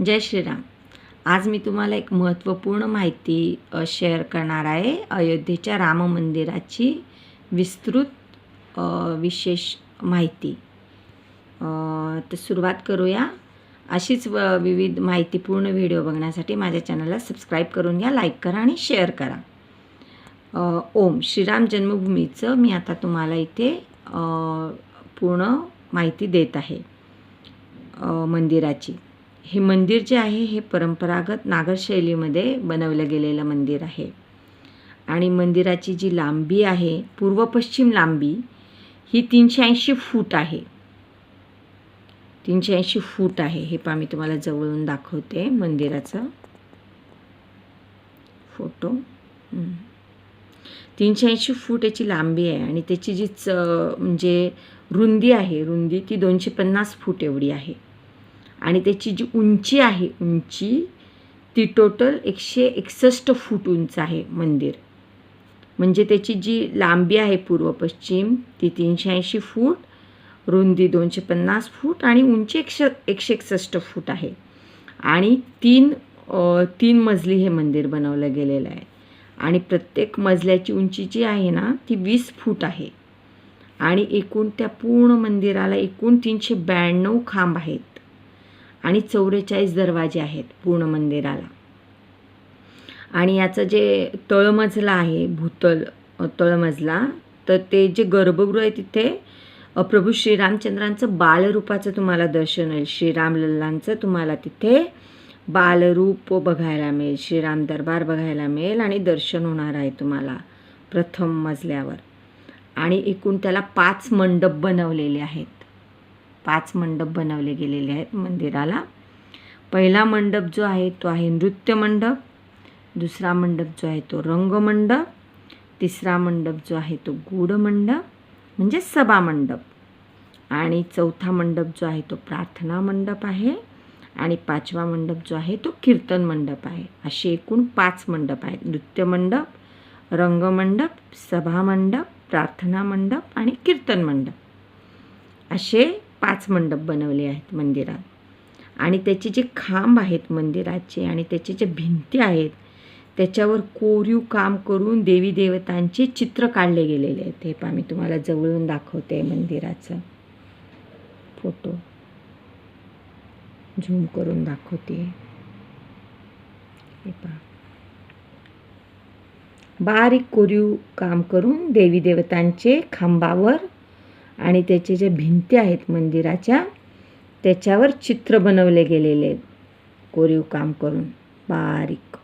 जय श्रीराम. आज मी तुम्हाला एक महत्त्वपूर्ण माहिती शेअर करणार आहे. अयोध्येच्या राम मंदिराची विस्तृत विशेष माहिती. तर सुरुवात करूया. अशीच व विविध माहितीपूर्ण व्हिडिओ बघण्यासाठी माझ्या चॅनलला सबस्क्राईब करून घ्या लाईक करा आणि शेअर करा. ओम श्रीराम जन्मभूमीचं मी आता तुम्हाला इथे पूर्ण माहिती देत आहे मंदिराची. हे मंदिर जे आहे हे परंपरागत नागरशैलीमध्ये बनवलं गेलेलं मंदिर आहे. आणि मंदिराची जी लांबी आहे पूर्व पश्चिम लांबी ही तीनशे ऐंशी फूट आहे. तीनशे ऐंशी फूट आहे. हे पा मी तुम्हाला जवळून दाखवते मंदिराचं फोटो. तीनशे ऐंशी फूट याची लांबी आहे आणि त्याची जी च म्हणजे रुंदी आहे रुंदी ती दोनशे पन्नास फूट एवढी आहे. आणि त्याची जी उंची आहे उंची ती टोटल एकशे एकसष्ट फूट उंच आहे मंदिर. म्हणजे त्याची जी लांबी आहे पूर्व पश्चिम ती तीनशे ऐंशी फूट रुंदी दोनशे पन्नास फूट आणि उंची एकशे एकशे एकसष्ट फूट आहे. आणि तीन तीन मजली हे मंदिर बनवलं गेलेलं आहे. आणि प्रत्येक मजल्याची उंची जी आहे ना ती वीस फूट आहे. आणि एकूण त्या पूर्ण मंदिराला एकूण तीनशे ब्याण्णव खांब आहेत. आणि चौवेचाळीस दरवाजे आहेत पूर्ण मंदिराला. आणि याचं जे तळमजला आहे भूतल तळमजला तर ते जे गर्भगृह आहे तिथे प्रभू श्रीरामचंद्रांचं बालरूपाचं तुम्हाला दर्शन होईल. श्रीराम लल्लांचं तुम्हाला तिथे बालरूप बघायला मिळेल. श्रीराम दरबार बघायला मिळेल आणि दर्शन होणार आहे तुम्हाला प्रथम मजल्यावर. आणि एकूण त्याला पाच मंडप बनवलेले आहेत. पाच मंडप बनवले गेलेले आहेत मंदिराला. पहिला मंडप जो आहे तो आहे नृत्य मंडप. दुसरा मंडप जो आहे तो रंगमंडप तिसरा मंडप जो आहे तो गूढ मंडप म्हणजे सभा मंडप. आणि चौथा मंडप जो आहे तो प्रार्थना मंडप आहे. आणि पाचवा मंडप जो आहे तो कीर्तन मंडप आहे. असे एकूण पाच मंडप आहेत. नृत्य मंडप रंगमंडप सभा मंडप प्रार्थना मंडप आणि कीर्तन मंडप. असे पाच मंडप बनवले आहेत मंदिरात. आणि त्याचे जे खांब आहेत मंदिराचे आणि त्याचे जे भिंती आहेत त्याच्यावर कोरीव काम करून देवी देवतांचे चित्र काढले गेलेले आहेत. हे पहा मी तुम्हाला जवळून दाखवते मंदिराचं फोटो. झूम करून दाखवते. हे पहा. बारीक कोरीव काम करून देवी देवतांचे खांबावर आणि त्याचे जे भिंती आहेत मंदिराच्या त्याच्यावर चित्र बनवले गेलेले आहेत. कोरीव काम करून. बारीक.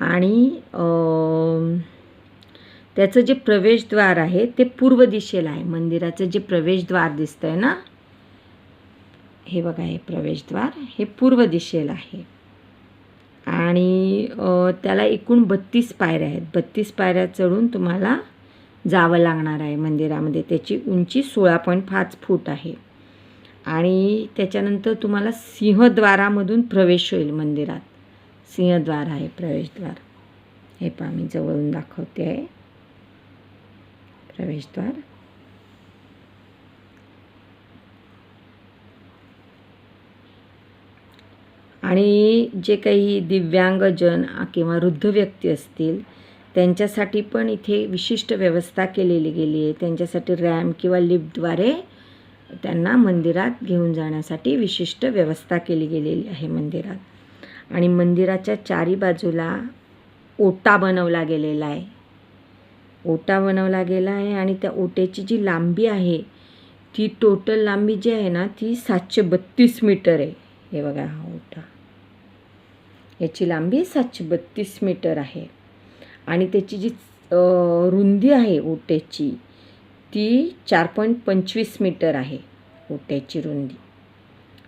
आणि त्याचं जे प्रवेशद्वार आहे ते पूर्व दिशेला आहे. मंदिराचं जे प्रवेशद्वार दिसतंय ना हे बघा हे प्रवेशद्वार हे पूर्व दिशेला आहे. आणि त्याला एकूण बत्तीस पायऱ्या आहेत. बत्तीस पायऱ्या चढून तुम्हाला जावं लागणार आहे मंदिरामध्ये. त्याची उंची सोळा पॉईंट पाच फूट आहे. आणि त्याच्यानंतर तुम्हाला सिंहद्वारामधून प्रवेश होईल मंदिरात. सिंहद्वार आहे प्रवेशद्वार. हे पहा मी जवळून दाखवते. आहे प्रवेशद्वार. आणि जे काही दिव्यांगजन किंवा वृद्ध व्यक्ती असतील त्यांच्यासाठी पण इथे विशिष्ट व्यवस्था केलेली गेली आहे. त्यांच्यासाठी रॅम्प किंवा लिफ्टद्वारे त्यांना मंदिरात घेऊन जाण्यासाठी विशिष्ट व्यवस्था केली गेलेली आहे मंदिरात. आणि मंदिराच्या चारी बाजूला ओटा बनवला गेलेला आहे. ओटा बनवला गेला आहे आणि त्या ओट्याची जी लांबी आहे ती टोटल लांबी जी आहे ना ती सातशे बत्तीस मीटर आहे. हे बघा हा ओटा. याची लांबी सातशे बत्तीस मीटर आहे. आणि त्याची जी रुंदी आहे ओट्याची ती चार पॉईंट पंचवीस मीटर आहे ओट्याची रुंदी.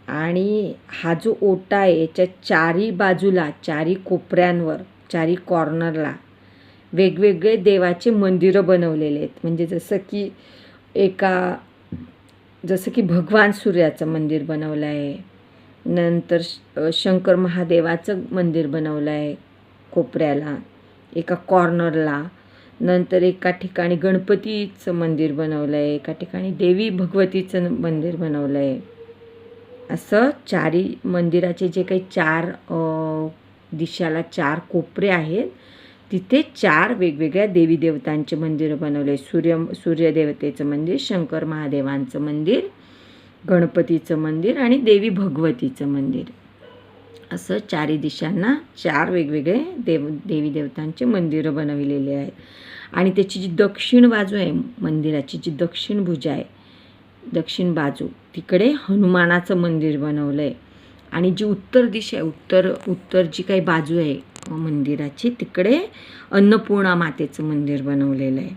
आणि हा जो ओटा आहे याच्या चारी बाजूला चारी कोपऱ्यांवर चारी कॉर्नरला वेगवेगळे देवाचे मंदिरं बनवलेले आहेत. म्हणजे जसं की एका जसं की भगवान सूर्याचं मंदिर बनवलं आहे. नंतर श- शंकर महादेवाचं मंदिर बनवलं आहे कोपऱ्याला एका कॉर्नरला. नंतर एका ठिकाणी गणपतीचं मंदिर बनवलं आहे एका ठिकाणी देवी भगवतीचं मंदिर बनवलं आहे. असं चारी मंदिराचे जे काही चार दिशाला चार कोपरे आहेत तिथे चार वेगवेगळ्या देवी देवतांचे मंदिरं बनवले सूर्य सूर्यदेवतेचं मंदिर शंकर महादेवांचं मंदिर गणपतीचं मंदिर आणि देवी भगवतीचं मंदिर. असं चारी दिशांना चार वेगवेगळे देव देवी देवतांचे मंदिरं बनविलेले आहेत. आणि त्याची जी दक्षिण बाजू आहे मंदिराची जी दक्षिण भुजा आहे दक्षिण बाजू तिकडे हनुमानाचं मंदिर बनवलं आहे आणि जी उत्तर दिशा आहे उत्तर उत्तर जी काही बाजू आहे मंदिराची तिकडे अन्नपूर्णा मातेचं मंदिर बनवलेलं आहे.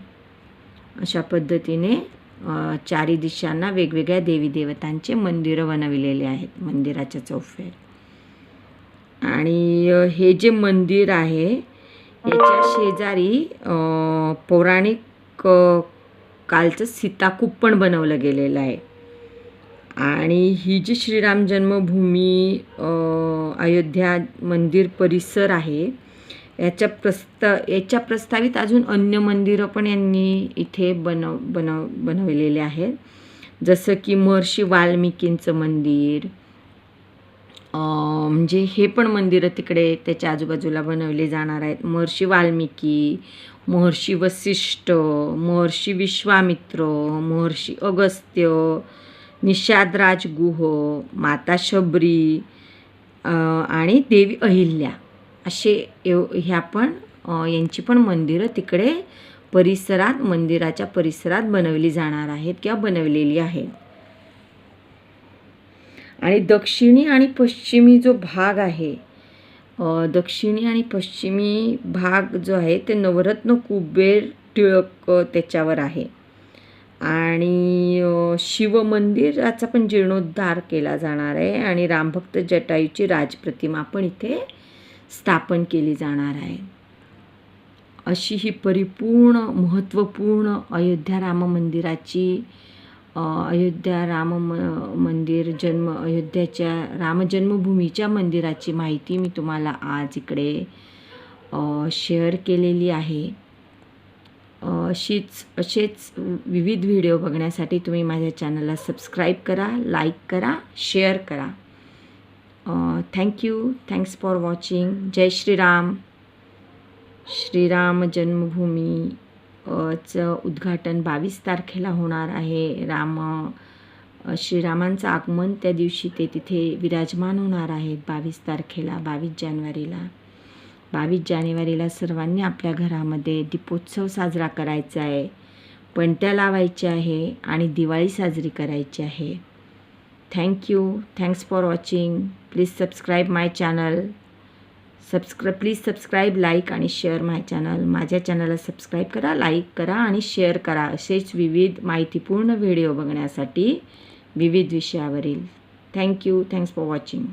अशा पद्धतीने चारी दिशांना वेगवेगळ्या देवी देवतांचे मंदिरं बनविलेले आहेत मंदिराच्या चौफेर. आणि हे जे मंदिर आहे याच्या शेजारी पौराणिक कालचं सीताकूप पण बनवलं गेलेलं आहे. आणि ही जी श्रीराम जन्मभूमी अयोध्या मंदिर परिसर आहे याच्या प्रस्ता याच्या प्रस्तावित अजून अन्य मंदिरं पण यांनी इथे बनव बनव बनवलेले आहेत. जसं की महर्षी वाल्मिकींचं मंदिर म्हणजे हे पण मंदिरं तिकडे त्याच्या आजूबाजूला बनवले जाणार आहेत. महर्षी वाल्मिकी महर्षी वसिष्ठ महर्षी विश्वामित्र महर्षी अगस्त्य निषादराज गुह माता शबरी आणि देवी अहिल्या. असे एव ह्या पण यांची पण मंदिरं तिकडे परिसरात मंदिराच्या परिसरात बनवली जाणार आहेत किंवा बनवलेली आहेत. आणि दक्षिणी आणि पश्चिमी जो भाग आहे दक्षिणी आणि पश्चिमी भाग जो आहे ते नवरत्न कुबेर टिळक त्याच्यावर आहे. आणि शिवमंदिराचा पण जीर्णोद्धार केला जाणार आहे आणि रामभक्त जटायूची राजप्रतिमा पण इथे स्थापन केली जाणार आहे. अशी ही परिपूर्ण महत्त्वपूर्ण अयोध्या राम मंदिराची अयोध्या राम म- मंदिर जन्म अयोध्याच्या रामजन्मभूमीच्या मंदिराची माहिती मी तुम्हाला आज इकडे शेअर केलेली आहे. अशीच असेच विविध व्हिडिओ बघण्यासाठी तुम्ही माझ्या चॅनलला सबस्क्राईब करा लाईक करा शेअर करा. Thank you thanks for watching Jai Shriram Shriram जन्मभूमी चं उद्घाटन बावीस तारखेला होणार आहे. राम uh, श्रीरामांचं आगमन त्या दिवशी ते तिथे विराजमान होणार आहेत बावीस तारखेला बावीस जानेवारीला. बावीस जानेवारीला सर्वांनी आपल्या घरामध्ये दीपोत्सव साजरा करायचा आहे. पणत्या लावायच्या आहे आणि दिवाळी साजरी करायची आहे. Thank you thanks for watching please subscribe my channel subscribe please subscribe like आणि शेअर माय चॅनल माझ्या चॅनलला सबस्क्राईब करा लाईक करा आणि शेअर करा. असेच विविध माहितीपूर्ण व्हिडिओ बघण्यासाठी विविध विषयावरील. Thank you thanks for watching